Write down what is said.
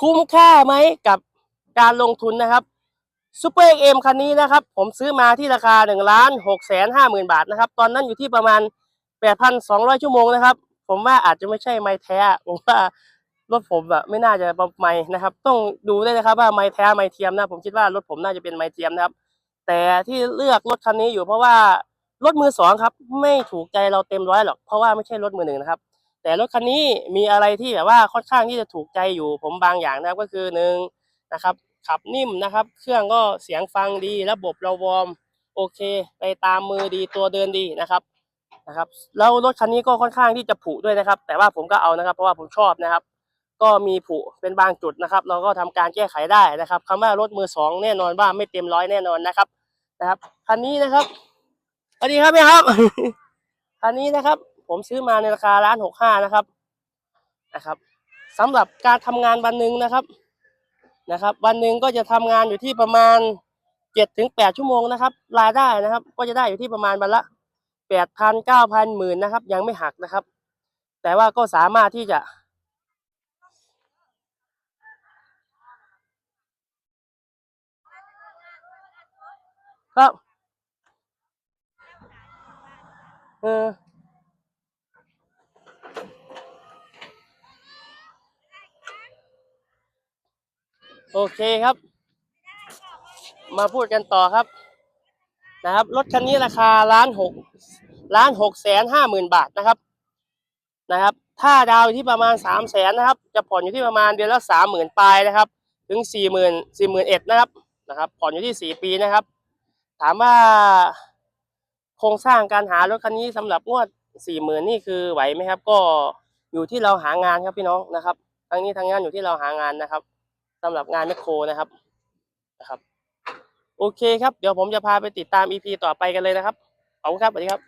คุ้มค่าไหมกับการลงทุนนะครับซูเปอร์เอ็มคันนี้นะครับ ผมซื้อมาที่ราคาหนึ่งล้านหกแสนห้าหมื่นบาทนะครับ ตอนนั้นอยู่ที่ประมาณแปดพันสองร้อยชั่วโมงนะครับ ผมว่าอาจจะไม่ใช่ไม้แท้ ผมว่ารถผมอะไม่น่าจะปไม้นะครับ ต้องดูด้นะครับว่าไม้แท้ไม้เทียมนะ ผมคิดว่ารถผมน่าจะเป็นไม้เทียมนะครับ แต่ที่เลือกรถคันนี้อยู่เพราะว่ารถมือสองครับ ไม่ถูกใจเราเต็มร้อยหรอกเพราะว่าไม่ใช่รถมือหนึ่งนะครับ แต่รถคันนี้มีอะไรที่แบบว่าค่อนข้างที่จะถูกใจอยู่ผมบางอย่างนะครับก็คือหนึ่งนะครับ ขับนิ่มนะครับ เครื่องก็เสียงฟังดี ระบบเราวอร์มโอเค ไปตามมือดีตัวเดินดีนะครับนะครับแล้วรถคันนี้ก็ค่อนข้างที่จะผุด้วยนะครับ แต่ว่าผมก็เอานะครับ เพราะว่าผมชอบนะครับ ก็มีผุเป็นบางจุดนะครับ เราก็ทำการแก้ไขได้นะครับคำว่ารถมือสองแน่นอนว่าไม่เต็มร้อยแน่นอนนะครับนะครับคันนี้นะครับสวัสดีครับพี่ครับคันนี้นะครับ ผมซื้อมาในราคาล้านหกห้านะครับนะครับสำหรับการทำงานวันหนึ่งนะครับนะครับ วันหนึ่งก็จะทำงานอยู่ที่ประมาณเจ็ดถึงแปดชั่วโมงนะครับรายได้นะครับ ก็จะได้อยู่ที่ประมาณวันละแปดพันเก้าพันหมื่นนะครับ ยังไม่หักนะครับ แต่ว่าก็สามารถที่จะครับเออ โอเคครับ มาพูดกันต่อครับ นะครับ รถคันนี้ราคาล้านหกล้านหกแสนห้าหมื่นบาทนะครับ นะครับ ถ้าดาวอยู่ที่ประมาณสามแสนนะครับ จะผ่อนอยู่ที่ประมาณเดือนละสามหมื่นปลายนะครับ ถึงสี่หมื่นสี่หมื่นเอ็ดนะครับ นะครับ ผ่อนอยู่ที่สี่ปีนะครับ ถามว่าโครงสร้างการหารถคันนี้สำหรับงวดสี่หมื่นนี่คือไหวไหมครับ ก็อยู่ที่เราหางานครับพี่น้องนะครับ ทั้งนี้ทั้งนั้นอยู่ที่เราหางานนะครับ สำหรับงานแมคโครนะครับนะครับ โอเคครับ เดี๋ยวผมจะพาไปติดตาม EP ต่อไปกันเลยนะครับขอบคุณครับสวัสดีครับ